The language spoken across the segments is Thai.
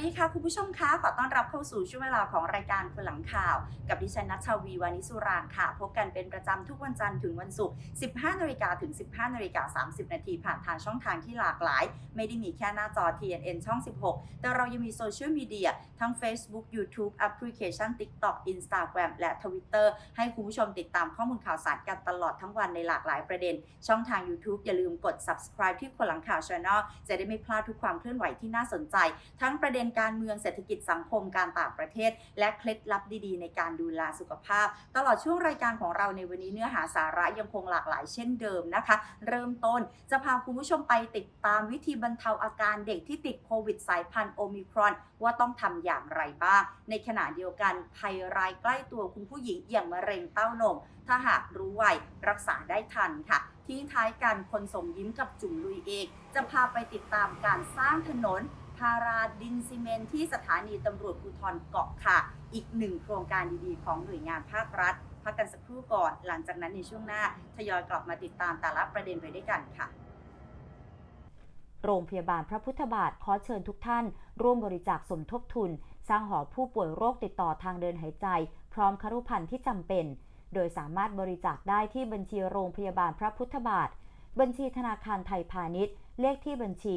วัสดีค่ะคุณผู้ชมคะขอต้อนรับเข้าสู่ช่วงเวลาของรายการคนหลังข่าว กับดิฉันนัชชาวีวานิสุรางค์ค่ะ พบกันเป็นประจำทุกวันจันทร์ถึงวันศุกร์ 15นาฬิกาถึง 15นาฬิกา30 นาทีผ่านทางช่องทางที่หลากหลาย ไม่ได้มีแค่หน้าจอ TNN ช่อง 16 แต่เรายังมีโซเชียลมีเดียทั้ง Facebook YouTube แอปพลิเคชัน TikTok Instagram และ Twitter ให้คุณผู้ชมติดตามข้อมูลข่าวสารกันตลอดทั้งวันในหลากหลายประเด็น ช่องทาง YouTube อย่าลืมกด subscribe ที่คนหลังข่าว Channel จะได้ไม่พลาดทุกความเคลื่อนไหวที่น่าสนใจ ทั้งประเด็นการเมืองเศรษฐกิจสังคมการต่างประเทศ และเคล็ดลับดีๆ ในการดูแลสุขภาพ ตลอดช่วงรายการของเราในวันนี้เนื้อหาสาระยังคงหลากหลายเช่นเดิมนะคะ เริ่มต้นจะพาคุณผู้ชมไปติดตามวิธีบรรเทาอาการเด็กที่ติดโควิดสายพันธุ์โอมิครอน ว่าต้องทำอย่างไรบ้าง ในขณะเดียวกันภัยรายใกล้ตัวคุณผู้หญิงอย่างมะเร็งเต้านม ถ้าหากรู้ไวรักษาได้ทันค่ะทิ้งท้ายกันคนส่งยิ้มกับจุ๋มลุยเองจะพาไปติดตามการสร้างถนน พาราดินซีเมนต์ที่สถานีตำรวจภูธรเกาะค่ะ อีกหนึ่งโครงการดีๆ ของหน่วยงานภาครัฐ พักกันสักครู่ก่อน หลังจากนั้นในช่วงหน้าทยอยกลับมาติดตามแต่ละประเด็นไปด้วยกันค่ะ โรงพยาบาลพระพุทธบาทขอเชิญทุกท่าน ร่วมบริจาคสมทบทุน สร้างหอผู้ป่วยโรคติดต่อทางเดินหายใจ พร้อมครุภัณฑ์ที่จำเป็น โดยสามารถบริจาคได้ที่บัญชีโรงพยาบาลพระพุทธบาท บัญชีธนาคารไทยพาณิชย์ เลขที่บัญชี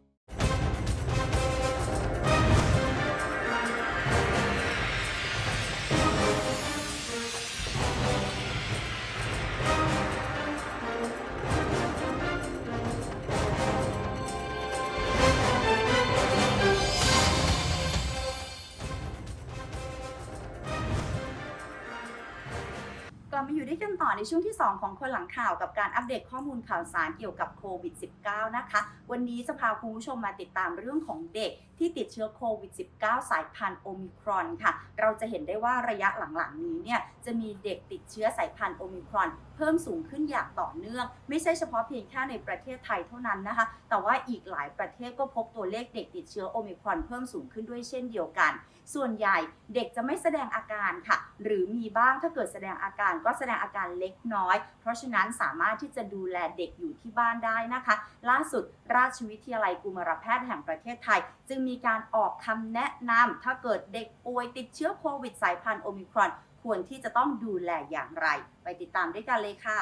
กลับมาอยู่ด้วยกันต่อในช่วงที่ 2 ของคนหลังข่าวกับการอัปเดตข้อมูลข่าวสารเกี่ยวกับโควิด -19 นะคะ วันนี้จะพาคุณผู้ชมมาติดตามเรื่องของเด็ก ที่ติดเชื้อโควิด -19 สายพันธุ์โอมิครอนค่ะ เราจะเห็นได้ว่าระยะหลังๆนี้เนี่ยจะมีเด็กติดเชื้อสายพันธุ์โอมิครอน เพิ่มสูงขึ้นอย่างต่อเนื่อง ไม่ใช่เฉพาะเพียงแค่ในประเทศไทยเท่านั้นนะคะ แต่ว่าอีกหลายประเทศก็พบตัวเลขเด็กติดเชื้อโอมิครอนเพิ่มสูงขึ้นด้วยเช่นเดียวกัน ส่วนใหญ่เด็กจะไม่แสดงอาการค่ะ หรือมีบ้างถ้าเกิดแสดงอาการก็แสดงอาการเล็กน้อย เพราะฉะนั้นสามารถที่จะดูแลเด็กอยู่ที่บ้านได้นะคะ ล่าสุดราชวิทยาลัยกุมารแพทย์แห่งประเทศไทย จึงมีีการออกคำแนะนำถ้าเกิดเด็กป่วยติดเชื้อโควิดสายพันธุ์โอมิครอน ควรที่จะต้องดูแลอย่างไร ไปติดตามด้วยกันเลยค่ะ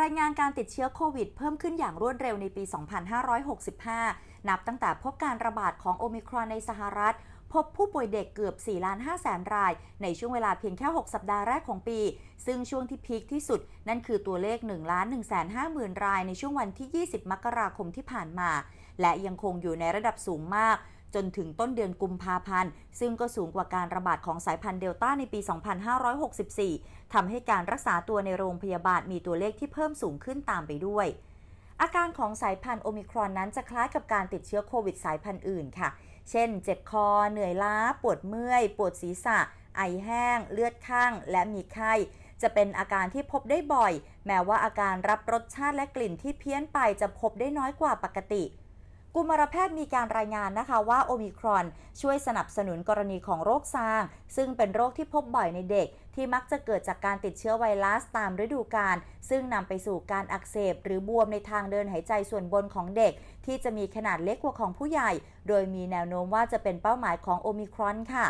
รายงานการติดเชื้อโควิดเพิ่มขึ้นอย่างรวดเร็วในปี 2565 นับตั้งแต่พบการระบาดของโอมิครอนในสหรัฐ พบผู้ป่วยเด็กเกือบ 4 ล้าน5แสนราย ในช่วงเวลาเพียงแค่ 6 สัปดาห์แรกของปี ซึ่งช่วงที่พีคที่สุด นั่นคือตัวเลข 1 ล้าน1 5 0 0 0 0รายในช่วงวันที่ 20 มกราคมที่ผ่านมา และยังคงอยู่ในระดับสูงมาก จนถึงต้นเดือนกุมภาพันธ์ ซึ่งก็สูงกว่าการระบาดของสายพันธุ์เดลต้าในปี 2564 ทำให้การรักษาตัวในโรงพยาบาลมีตัวเลขที่เพิ่มสูงขึ้นตามไปด้วยอาการของสายพันธุ์โอมิครอนนั้นจะคล้ายกับการติดเชื้อโควิดสายพันธุ์อื่นค่ะ เช่น เจ็บคอ เหนื่อยล้า ปวดเมื่อย ปวดศีรษะ ไอแห้ง เลือดข้าง และมีไข้ จะเป็นอาการที่พบได้บ่อย แม้ว่าอาการรับรสชาติและกลิ่นที่เพี้ยนไปจะพบได้น้อยกว่าปกติ กุมารแพทย์มีการรายงานนะคะว่าโอมิครอนช่วยสนับสนุนกรณีของโรคซาง ซึ่งเป็นโรคที่พบบ่อยในเด็ก ที่มักจะเกิดจากการติดเชื้อไวรัสตามฤดูกาลซึ่งนำไปสู่การอักเสบ หรือบวมในทางเดินหายใจส่วนบนของเด็ก ที่จะมีขนาดเล็กกว่าของผู้ใหญ่ โดยมีแนวโน้มว่าจะเป็นเป้าหมายของโอมิครอนค่ะ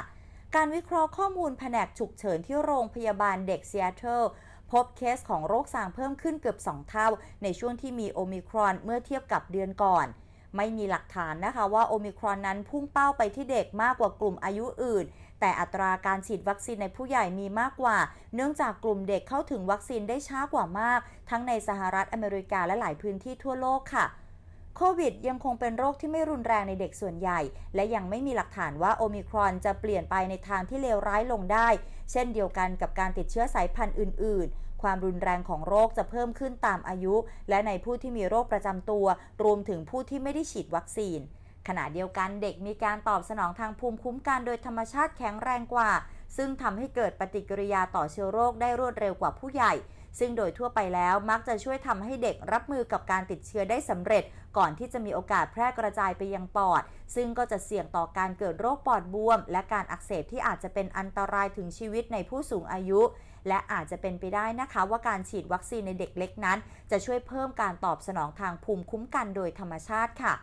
การวิเคราะห์ข้อมูลแผนกฉุกเฉินที่โรงพยาบาลเด็กซีแอตเทิลพบเคสของโรคซางเพิ่มขึ้นเกือบ 2 เท่า ในช่วงที่มีโอมิครอนเมื่อเทียบกับเดือนก่อน ไม่มีหลักฐานนะคะว่าโอมิครอนนั้นพุ่งเป้าไปที่เด็กมากกว่ากลุ่มอายุอื่น แต่อัตราการฉีดวัคซีนในผู้ใหญ่มีมากกว่า เนื่องจากกลุ่มเด็กเข้าถึงวัคซีนได้ช้ากว่ามาก ทั้งในสหรัฐอเมริกาและหลายพื้นที่ทั่วโลกค่ะโควิดยังคงเป็นโรคที่ไม่รุนแรงในเด็กส่วนใหญ่ และยังไม่มีหลักฐานว่าโอมิครอนจะเปลี่ยนไปในทางที่เลวร้ายลงได้ เช่นเดียวกันกับการติดเชื้อสายพันธุ์อื่นๆ ความรุนแรงของโรคจะเพิ่มขึ้นตามอายุ และในผู้ที่มีโรคประจำตัว รวมถึงผู้ที่ไม่ได้ฉีดวัคซีน ขณะเดียวกันเด็กมีการตอบสนองทางภูมิคุ้มกันโดยธรรมชาติแข็งแรงกว่า ซึ่งทำให้เกิดปฏิกิริยาต่อเชื้อโรคได้รวดเร็วกว่าผู้ใหญ่ ซึ่งโดยทั่วไปแล้วมักจะช่วยทำให้เด็กรับมือกับการติดเชื้อได้สำเร็จ ก่อนที่จะมีโอกาสแพร่กระจายไปยังปอด ซึ่งก็จะเสี่ยงต่อการเกิดโรคปอดบวม และการอักเสบที่อาจจะเป็นอันตรายถึงชีวิตในผู้สูงอายุ และอาจจะเป็นไปได้นะคะว่าการฉีดวัคซีนในเด็กเล็กนั้น จะช่วยเพิ่มการตอบสนองทางภูมิคุ้มกันโดยธรรมชาติค่ะ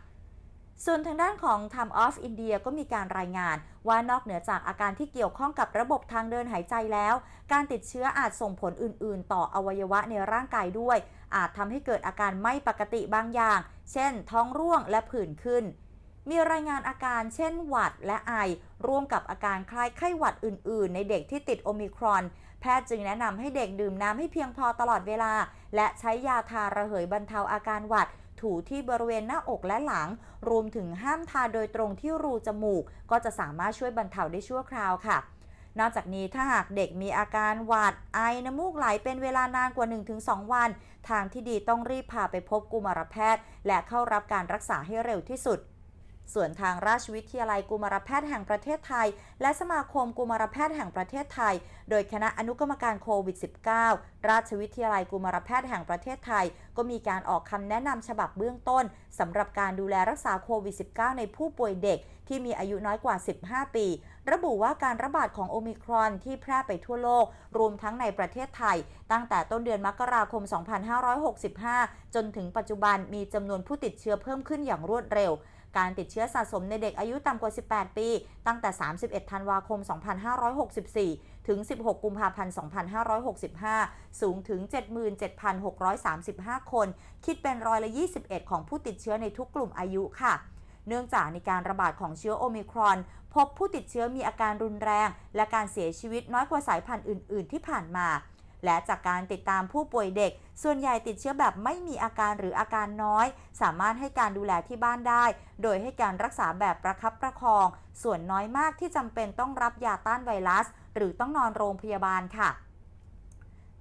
ส่วนทางด้านของ Time of India ก็มีการรายงาน ว่านอกเหนือจากอาการที่เกี่ยวข้องกับระบบทางเดินหายใจแล้ว การติดเชื้ออาจส่งผลอื่น ๆ ต่ออวัยวะในร่างกายด้วย อาจทำให้เกิดอาการไม่ปกติบางอย่าง เช่น ท้องร่วงและผื่นขึ้น มีรายงานอาการเช่นหวัดและไอ ร่วมกับอาการคล้ายไข้หวัดอื่น ๆ ในเด็กที่ติดโอมิครอน แพทย์จึงแนะนำให้เด็กดื่มน้ำให้เพียงพอตลอดเวลา และใช้ยาทาระเหยบรรเทาอาการหวัด ถูที่บริเวณหน้าอกและหลัง รวมถึงห้ามทาโดยตรงที่รูจมูก ก็จะสามารถช่วยบรรเทาได้ชั่วคราวค่ะนอกจากนี้ถ้าหากเด็กมีอาการหวัดไอน้ำมูกไหลเป็นเวลานานกว่า 1-2 วัน ทางที่ดีต้องรีบพาไปพบกุมารแพทย์ และเข้ารับการรักษาให้เร็วที่สุด ส่วนทางราชวิทยาลัยกุมารแพทย์แห่งประเทศไทย และสมาคมกุมารแพทย์แห่งประเทศไทย โดยคณะอนุกรรมการโควิด -19 ราชวิทยาลัยกุมารแพทย์แห่งประเทศไทย ก็มีการออกคำแนะนำฉบับเบื้องต้นสำหรับการดูแลรักษาโควิด -19 ในผู้ป่วยเด็กที่มีอายุน้อยกว่า 15 ปี ระบุว่าการระบาดของโอมิครอนที่แพร่ไปทั่วโลก รวมทั้งในประเทศไทย ตั้งแต่ต้นเดือนมกราคม 2565 จนถึงปัจจุบันมีจำนวนผู้ติดเชื้อเพิ่มขึ้นอย่างรวดเร็ว การติดเชื้อสะสมในเด็กอายุต่ำกว่า 18 ปี ตั้งแต่ 31 ธันวาคม 2564 ถึง 16 กุมภาพันธ์ 2565 สูงถึง 77,635 คน คิดเป็นร้อยละ 21 ของผู้ติดเชื้อในทุกกลุ่มอายุค่ะเนื่องจากในการระบาดของเชื้อโอมิครอน พบผู้ติดเชื้อมีอาการรุนแรง และการเสียชีวิตน้อยกว่าสายพันธุ์อื่น ๆ ที่ผ่านมา และจากการติดตามผู้ป่วยเด็ก ส่วนใหญ่ติดเชื้อแบบไม่มีอาการหรืออาการน้อย สามารถให้การดูแลที่บ้านได้ โดยให้การรักษาแบบประคับประคอง ส่วนน้อยมากที่จำเป็นต้องรับยาต้านไวรัส หรือต้องนอนโรงพยาบาลค่ะ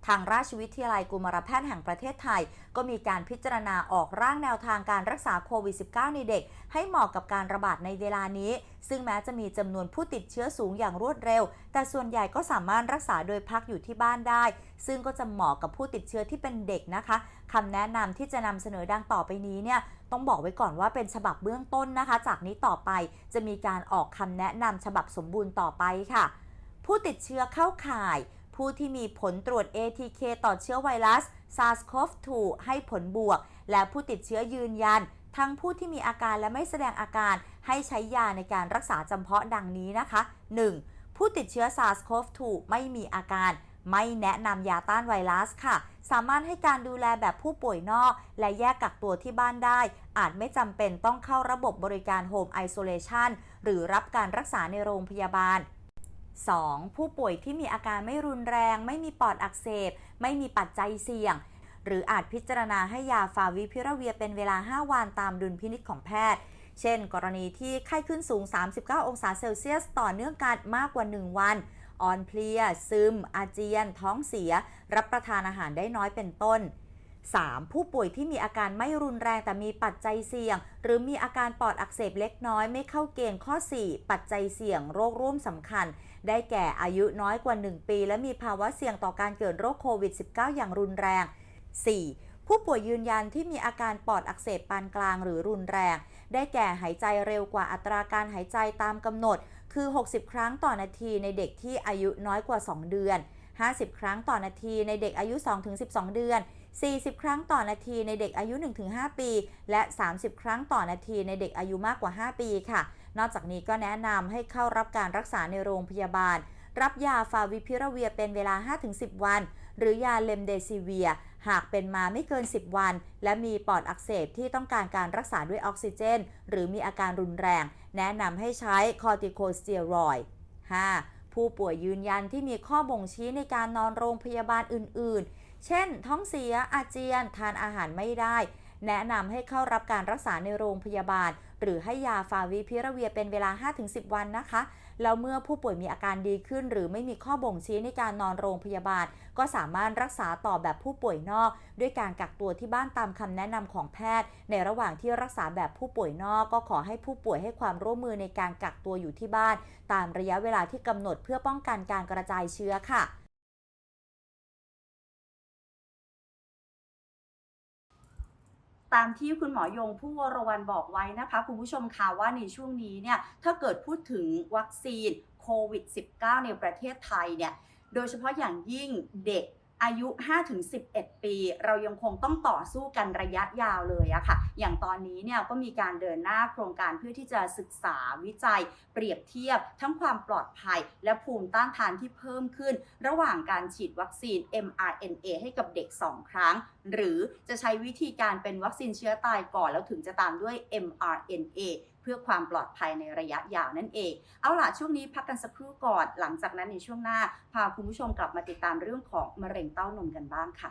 ทางราชวิทยาลัยกุมารแพทย์แห่งประเทศไทย ก็มีการพิจารณาออกร่างแนวทางการรักษาโควิด -19 ในเด็ก ให้เหมาะกับการระบาดในเวลานี้ ซึ่งแม้จะมีจำนวนผู้ติดเชื้อสูงอย่างรวดเร็ว แต่ส่วนใหญ่ก็สามารถรักษาโดยพักอยู่ที่บ้านได้ ซึ่งก็จะเหมาะกับผู้ติดเชื้อที่เป็นเด็กนะคะคำแนะนำที่จะนำเสนอดังต่อไปนี้เนี่ยต้องบอกไว้ก่อนว่าเป็นฉบับเบื้องต้นนะคะ จากนี้ต่อไปจะมีการออกคำแนะนำฉบับสมบูรณ์ต่อไปค่ะ ผู้ติดเชื้อเข้าข่าย ผู้ที่มีผลตรวจ ATK ต่อเชื้อไวรัส SARS-CoV-2 ให้ผลบวก และผู้ติดเชื้อยืนยัน ทั้งผู้ที่มีอาการและไม่แสดงอาการให้ใช้ยาในการรักษาจำเพาะดังนี้นะคะ 1. ผู้ติดเชื้อ SARS-CoV-2 ไม่มีอาการ ไม่แนะนำยาต้านไวรัสค่ะ สามารถให้การดูแลแบบผู้ป่วยนอก และแยกกักตัวที่บ้านได้ อาจไม่จำเป็นต้องเข้าระบบบริการ Home Isolation หรือรับการรักษาในโรงพยาบาล 2. ผู้ป่วยที่มีอาการไม่รุนแรง ไม่มีปอดอักเสบ ไม่มีปัจจัยเสี่ยง หรืออาจพิจารณาให้ยาฟาวิพิราเวียเป็นเวลา 5 วันตามดุลพินิจของแพทย์ เช่น กรณีที่ไข้ขึ้นสูง 39 องศาเซลเซียส ต่อเนื่องกันมากกว่า 1 วัน อ่อนเพลีย ซึม อาเจียน ท้องเสีย รับประทานอาหารได้น้อยเป็นต้น 3. ผู้ป่วยที่มีอาการไม่รุนแรงแต่มีปัจจัยเสี่ยง หรือมีอาการปอดอักเสบเล็กน้อยไม่เข้าเกณฑ์ข้อ 4 ปัจจัยเสี่ยงโรคร่วมสำคัญ ได้แก่อายุน้อยกว่า 1 ปี และมีภาวะเสี่ยงต่อการเกิดโรคโควิด -19 อย่างรุนแรง 4. ผู้ป่วยยืนยันที่มีอาการปอดอักเสบปานกลางหรือรุนแรง ได้แก่หายใจเร็วกว่าอัตราการหายใจตามกำหนด คือ 60 ครั้งต่อนาทีในเด็กที่อายุน้อยกว่า 2 เดือน 50 ครั้งต่อนาทีในเด็กอายุ 2-12 เดือน 40 ครั้งต่อนาทีในเด็กอายุ 1-5 ปี และ 30 ครั้งต่อนาทีในเด็กอายุมากกว่า 5 ปีค่ะ นอกจากนี้ก็แนะนำให้เข้ารับการรักษาในโรงพยาบาล รับยาฟาวิพิราเวียเป็นเวลา 5-10 วัน หรือยาเลมเดซิเวีย หากเป็นมาไม่เกิน 10 วัน และมีปอดอักเสบที่ต้องการการรักษาด้วยออกซิเจน หรือมีอาการรุนแรง แนะนำให้ใช้คอร์ติโคสเตียรอย 5. ผู้ป่วยยืนยันที่มีข้อบ่งชี้ในการนอนโรงพยาบาลอื่น ๆ เช่น ท้องเสียอาเจียน ทานอาหารไม่ได้ แนะนำให้เข้ารับการรักษาในโรงพยาบาล หรือให้ยาฟาวิพิราเวียเป็นเวลา 5-10 วันนะคะ แล้วเมื่อผู้ป่วยมีอาการดีขึ้น หรือไม่มีข้อบ่งชี้ในการนอนโรงพยาบาล ก็สามารถรักษาต่อแบบผู้ป่วยนอก ด้วยการกักตัวที่บ้านตามคำแนะนำของแพทย์ ในระหว่างที่รักษาแบบผู้ป่วยนอก ก็ขอให้ผู้ป่วยให้ความร่วมมือในการกักตัวอยู่ที่บ้าน ตามระยะเวลาที่กำหนดเพื่อป้องกันการกระจายเชื้อค่ะ ตามที่คุณหมอยงผู้วรวันบอกไว้นะคะคุณผู้ชมคะว่าในช่วงนี้เนี่ยถ้าเกิดพูดถึงวัคซีนโควิด -19 ในประเทศไทยเนี่ยโดยเฉพาะอย่างยิ่งเด็ก อายุ 5-11 ปี เรายังคงต้องต่อสู้กันระยะยาวเลยอะค่ะ อย่างตอนนี้เนี่ยก็มีการเดินหน้าโครงการเพื่อที่จะศึกษาวิจัย เปรียบเทียบทั้งความปลอดภัย และภูมิต้านทานที่เพิ่มขึ้น ระหว่างการฉีดวัคซีน mRNA ให้กับเด็ก 2 ครั้ง หรือจะใช้วิธีการเป็นวัคซีนเชื้อตายก่อนแล้วถึงจะตามด้วย mRNA พื่อความปลอดภัยในระยะยาวนั่นเอง เอาล่ะช่วงนี้พักกันสักครู่ก่อน หลังจากนั้นในช่วงหน้า พาคุณผู้ชมกลับมาติดตามเรื่องของมะเร็งเต้านมกันบ้างค่ะ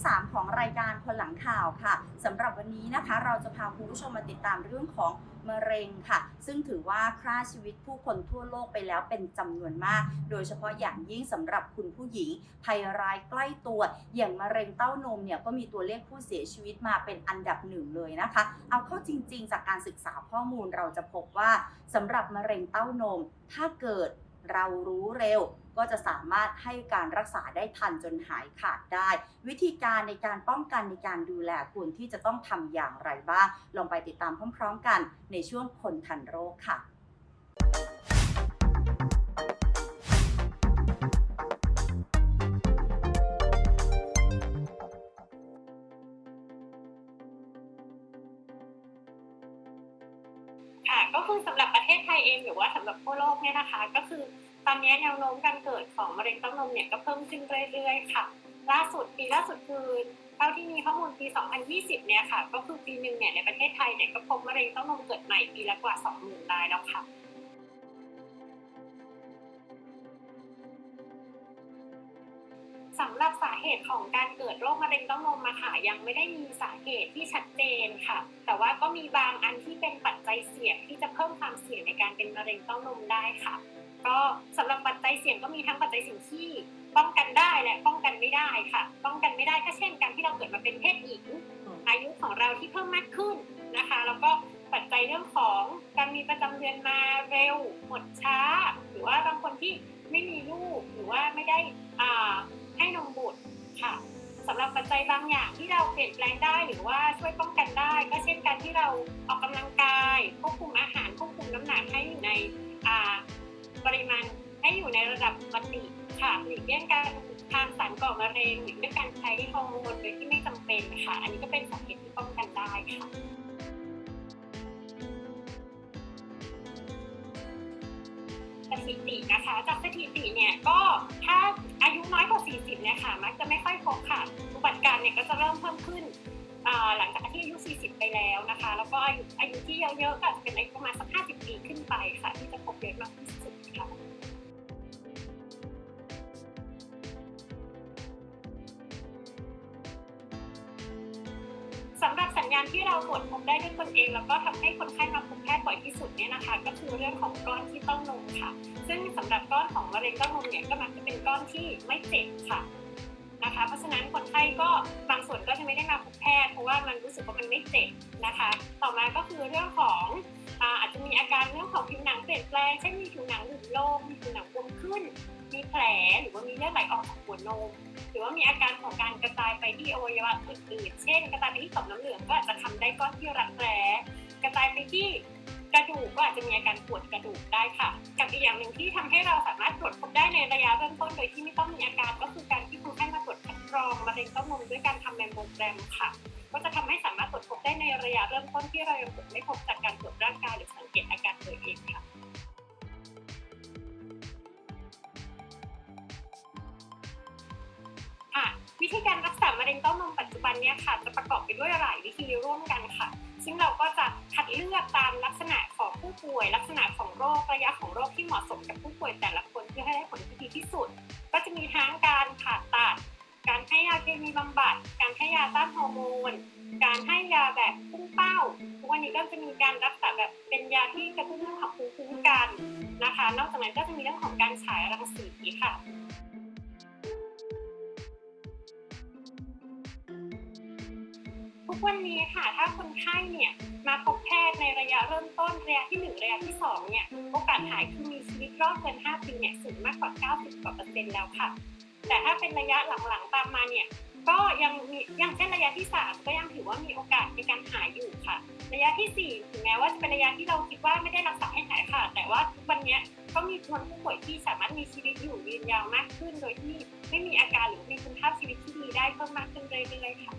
ที่ 3 ของรายการคนหลังข่าวค่ะสำหรับวันนี้นะคะ เราจะพาคุณผู้ชมมาติดตามเรื่องของมะเร็งค่ะ ซึ่งถือว่าฆ่าชีวิตผู้คนทั่วโลกไปแล้วเป็นจำนวนมาก โดยเฉพาะอย่างยิ่งสำหรับคุณผู้หญิง ภัยร้ายใกล้ตัว อย่างมะเร็งเต้านมเนี่ยก็มีตัวเลขผู้เสียชีวิตมาเป็นอันดับหนึ่งเลยนะคะ เอาเข้าจริง ๆ จากการศึกษาข้อมูลเราจะพบว่าสำหรับมะเร็งเต้านม ถ้าเกิด เรารู้เร็ว ก็จะสามารถให้การรักษาได้ทันจนหายขาดได้ วิธีการในการป้องกันในการดูแลคุณที่จะต้องทำอย่างไรบ้าง ลองไปติดตามพร้อม ๆ กันในช่วงคนทันโรคค่ะ่าก็คือสำหรับประเทศไทยเองหรือว่าสำหรับทั่วโลกเนี่ยนะคะ ก็คือตอนนี้แนวโน้มการเกิดของมะเร็งเต้านมเนี่ยก็เพิ่มขึ้นเรื่อยๆค่ะ ล่าสุดปีล่าสุดคือเท่าที่มีข้อมูลปี 2020 เนี่ยค่ะ ก็คือปีหนึ่งเนี่ยในประเทศไทยเนี่ยก็พบมะเร็งเต้านมเกิดใหม่ปีละกว่า 20,000รายแล้วค่ะ ตุของการเกิดโรคมะเร็งเต้านมมาค่ะยังไม่ได้มีสาเหตุที่ชัดเจนค่ะ แต่ว่าก็มีบางอันที่เป็นปัจจัยเสี่ยงที่จะเพิ่มความเสี่ยงในการเป็นมะเร็งเต้านมได้ค่ะ ก็สำหรับปัจจัยเสี่ยงก็มีทั้งปัจจัยเสี่ยงที่ป้องกันได้และป้องกันไม่ได้ค่ะ ป้องกันไม่ได้ก็เช่นการที่เราเกิดมาเป็นเพศหญิงอายุของเราที่เพิ่มมากขึ้นนะคะ แล้วก็ปัจจัยเรื่องของการมีประจำเดือนมาเร็วหมดช้า หรือว่าบางคนที่ไม่มีลูกหรือว่าไม่ได้ให้นมบุตร ค่ะสำหรับปัจจัยบางอย่างที่เราเปลี่ยนแปลงได้หรือว่าช่วยป้องกันได้ ก็เช่นการที่เราออกกำลังกายควบคุมอาหารควบคุมน้ำหนักให้อยู่ในปริมาณให้อยู่ในระดับปกติค่ะหลีกเลี่ยงการทานสารก่อมะเร็งหรือเลี่ยการใช้ฮอร์โมนโดยที่ไม่จำเป็นค่ะ อันนี้ก็เป็นสาเหตุที่ป้องกันได้ค่ะสถิตินะคะจากสถิติเนี่ยก็ถ้าอายุน้อยกว่า ค่ะมักจะไม่ค่อยพบค่ะอุบัติการเนี่ยก็จะเริ่มเพิ่มขึ้นหลังจากที่อายุ 40 ไปแล้วนะคะ แล้วก็อายุอายุที่เยอะๆก็จะเป็นอายุประมาณสัก 50 ปีขึ้นไปค่ะ ที่จะพบเยอะมากที่สุดค่ะสำหรับสัญญาณที่เราตรวจพบได้ด้วยตนเอง แล้วก็ทำให้คนไข้มาพบแพทย์บ่อยที่สุดเนี่ยนะคะ ก็คือเรื่องของก้อนที่เต้านมค่ะ ซึ่งสำหรับก้อนของมะเร็งเต้านมเนี่ยก็มักจะเป็นก้อนที่ไม่เจ็บค่ะ นะคะ เพราะฉะนั้นคนไข้ก็บางส่วนก็จะไม่ได้มาพบแพทย์เพราะว่ามันรู้สึกว่ามันไม่เจ็บนะคะ ต่อมาก็คือเรื่องของอาจจะมีอาการเรื่องของผิวหนังเปลี่ยนแปลงเช่นมีผิวหนังหลุดโลงมีผิวหนังบวมขึ้น มีแผลหรือว่ามีเลือดไหลออกจากหัวนมหรือว่ามีอาการของการกระจายไปที่อวัยวะอื่นๆ เช่น กระจายไปที่ต่อมน้ำเหลืองก็อาจจะทำได้ก้อนที่รักแร้กระจายไปที่กระดูกก็อาจจะมีอาการปวดกระดูกได้ค่ะ กับอีกอย่างหนึ่งที่ทำให้เราสามารถตรวจพบได้ในระยะเริ่มต้นโดยที่ไม่ต้องมีอาการก็คือการ กรองมะเร็งเต้านมด้วยการทำแมมโมแกรมค่ะ ก็จะทำให้สามารถตรวจพบได้ในระยะเริ่มต้นที่เรายังตรวจไม่พบจากการตรวจร่างกายหรือสังเกตอาการตัวเองค่ะค่ะวิธีการรักษามะเร็งเต้านมปัจจุบันเนี่ยค่ะ จะประกอบไปด้วยหลายวิธีร่วมกันค่ะ ซึ่งเราก็จะคัดเลือกตามลักษณะของผู้ป่วย ลักษณะของโรคระยะของโรคที่เหมาะสมกับผู้ป่วยแต่ละคนเพื่อให้ได้ผลที่ดีที่สุด ก็จะมีทั้งการผ่าาเคมีบำบัด การให้ยาต้านฮอร์โมน การให้ยาแบบพุ่งเป้า ทุกวันนี้ก็จะมีการรักษาแบบเป็นยาที่กระตุ้นเรื่องของภูมิคุ้มกันนะคะ นอกจากนั้นก็จะมีเรื่องของการฉายรังสีค่ะทุกวันนี้ค่ะ ถ้าคนไข้เนี่ยมาพบแพทย์ในระยะเริ่มต้นระยะที่ 1 ระยะที่ 2 เนี่ย โอกาสหายคือมีชีวิตรอดเกิน 5 ปีเนี่ยสูงมากกว่า 90กว่าเปอร์เซ็นต์แล้วค่ะ แต่ถ้าเป็นระยะหลังๆตามมาเนี่ยก็ยังมีย่างเช่นระยะที่ 3 ก็ยังถือว่ามีโอกาสในการหายอยู่ค่ะ ระยะทีสี่ 4 ถึงแม้ว่าจะเป็นระยะที่เราคิดว่าไม่ได้รักษาให้หายค่ะ แต่ว่าทุกวันนี้ก็มีจำนวนผู้ป่วยที่สามารถมีชีวิตอยู่ยืนยาวมากขึ้น โดยที่ไม่มีอาการหรือมีคุณภาพชีวิตที่ดีได้เพิ่มมากขึ้นเรื่อยๆค่ะ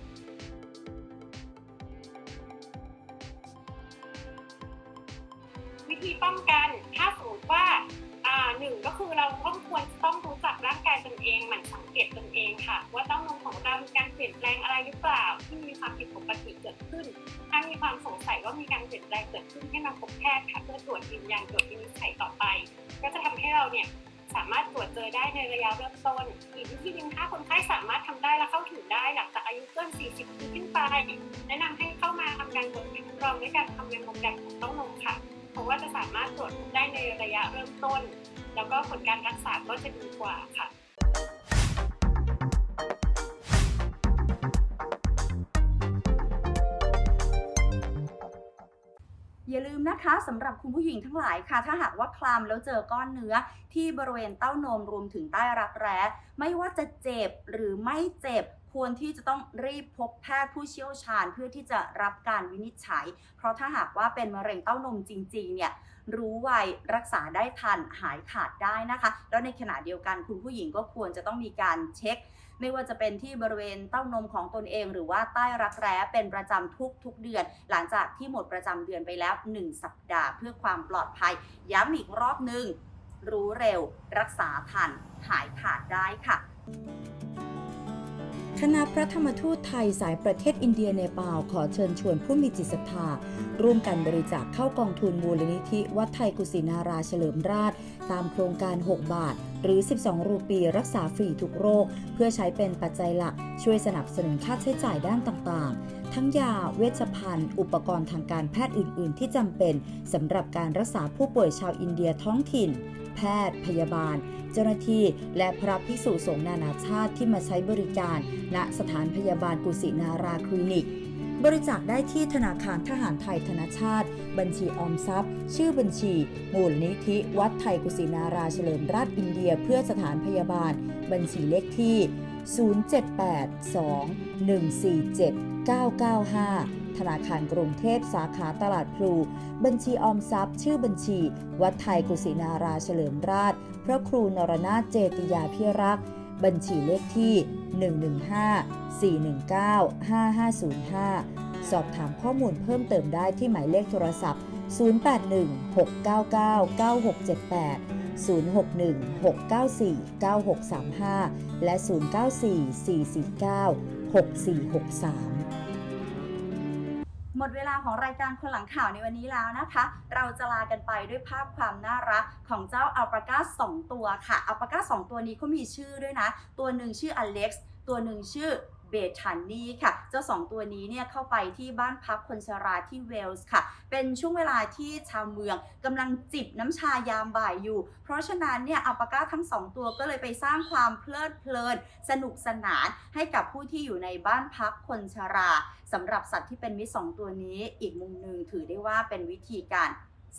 วิธีป้องกันถ้าสมมติว่า หนึ่งก็คือเราต้องควรต้องรู้จักร่างกายตนเองหมั่นสังเกตตนเองค่ะ ว่าเต้านมของเรามีการเปลี่ยนแปลงอะไรหรือเปล่า ที่มีความผิดปกติเกิดขึ้น ถ้ามีความสงสัยว่ามีการเปลี่ยนแปลงเกิดขึ้นให้มาพบแพทย์ค่ะเพื่อตรวจยืนยันตรวจวินิจฉัยต่อไป ก็จะทำให้เราเนี่ยสามารถตรวจเจอได้ในระยะเริ่มต้น อีกวิธีหนึ่งถ้าคนไข้สามารถทำได้และเข้าถึงได้หลังจากอายุเกิน 40 ปีขึ้นไป แนะนำให้เข้ามาทำการตรวจคัดกรองด้วยการทำแมมโมแกรของเต้านมค่ะ เพราะว่าจะสามารถตรวจพบได้ในระยะเริ่มต้น แล้วก็ผลการรักษาก็จะดีกว่าค่ะอย่าลืมนะคะสำหรับคุณผู้หญิงทั้งหลายค่ะ ถ้าหากว่าคลำแล้วเจอก้อนเนื้อที่บริเวณเต้านมรวมถึงใต้รักแร้ไม่ว่าจะเจ็บหรือไม่เจ็บควรที่จะต้องรีบพบแพทย์ผู้เชี่ยวชาญเพื่อที่จะรับการวินิจฉัย เพราะถ้าหากว่าเป็นมะเร็งเต้านมจริง ๆ เนี่ยรู้ไวรักษาได้ทันหายขาดได้นะคะ แล้วในขณะเดียวกันคุณผู้หญิงก็ควรจะต้องมีการเช็ค ไม่ว่าจะเป็นที่บริเวณเต้านมของตนเอง หรือว่าใต้รักแร้เป็นประจำทุกทุกเดือน หลังจากที่หมดประจำเดือนไปแล้ว 1 สัปดาห์เพื่อความปลอดภัย ย้ำอีกรอบหนึ่งรู้เร็ว รักษาทัน หายขาดได้ค่ะ คณะพระธรรมทูตไทยสายประเทศอินเดียเนปาลขอเชิญชวนผู้มีจิตศรัทธา ร่วมกันบริจาคเข้ากองทุนมูลนิธิ วัดไทยกุศินาราเฉลิมราช ตามโครงการ 6 บาท หรือ 12 รูปีรักษาฟรีทุกโรค เพื่อใช้เป็นปัจจัยหลัก ช่วยสนับสนุนค่าใช้จ่ายด้านต่างๆ ทั้งยาเวชภัณฑ์ อุปกรณ์ทางการแพทย์อื่น ๆ ที่จำเป็นสำหรับการรักษาผู้ป่วยชาวอินเดียท้องถิ่น แพทย์ พยาบาล เจ้าหน้าที่ และพระภิกษุสงฆ์นานาชาติที่มาใช้บริการ ณสถานพยาบาลกุสินาราคลินิก บริจาคได้ที่ธนาคารทหารไทยธนาชาติ บัญชีออมทรัพย์ ชื่อบัญชี มูลนิธิ วัดไทยกุสินาราเฉลิมราชอินเดีย เพื่อสถานพยาบาล บัญชีเลขที่ 0782-147-995 ธนาคารกรุงเทพสาขาตลาดพลู บัญชีออมทรัพย์ ชื่อบัญชี วัดไทยกุสินาราเฉลิมราช พระครูนรนาถเจติยาพิรักษ์บัญชีเลขที่ 115 419 5505 สอบถามข้อมูลเพิ่มเติมได้ที่หมายเลขโทรศัพท์ 081 699 9678 061 694 9635 และ 094 449 6463 หมดเวลาของรายการคนหลังข่าวในวันนี้แล้วนะคะ เราจะลากันไปด้วยภาพความน่ารักของเจ้าอัลปาก้า2ตัวค่ะ อัลปาก้า2ตัวนี้เขามีชื่อด้วยนะ ตัวหนึ่งชื่ออเล็กซ์ ตัวหนึ่งชื่อ เบทันนี่ค่ะ เจ้า2ตัวนี้เนี่ยเข้าไปที่บ้านพักคนชราที่เวลส์ค่ะ เป็นช่วงเวลาที่ชาวเมืองกำลังจิบน้ำชายามบ่ายอยู่ เพราะฉะนั้นเนี่ยอัลปาก้าทั้ง2ตัวก็เลยไปสร้างความเพลิดเพลิน สนุกสนานให้กับผู้ที่อยู่ในบ้านพักคนชราสำหรับสัตว์ที่เป็นมิตรสองตัวนี้อีกมุมหนึ่งถือได้ว่าเป็นวิธีการ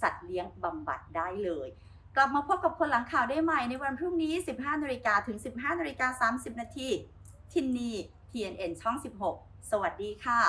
สัตว์เลี้ยงบำบัดได้เลยกลับมาพบกับคนหลังข่าวได้ใหม่ในวันพรุ่งนี้ 15นาฬิกาถึง 15นาฬิกา30นาทีทินนี PNN ช่อง 16 สวัสดีค่ะ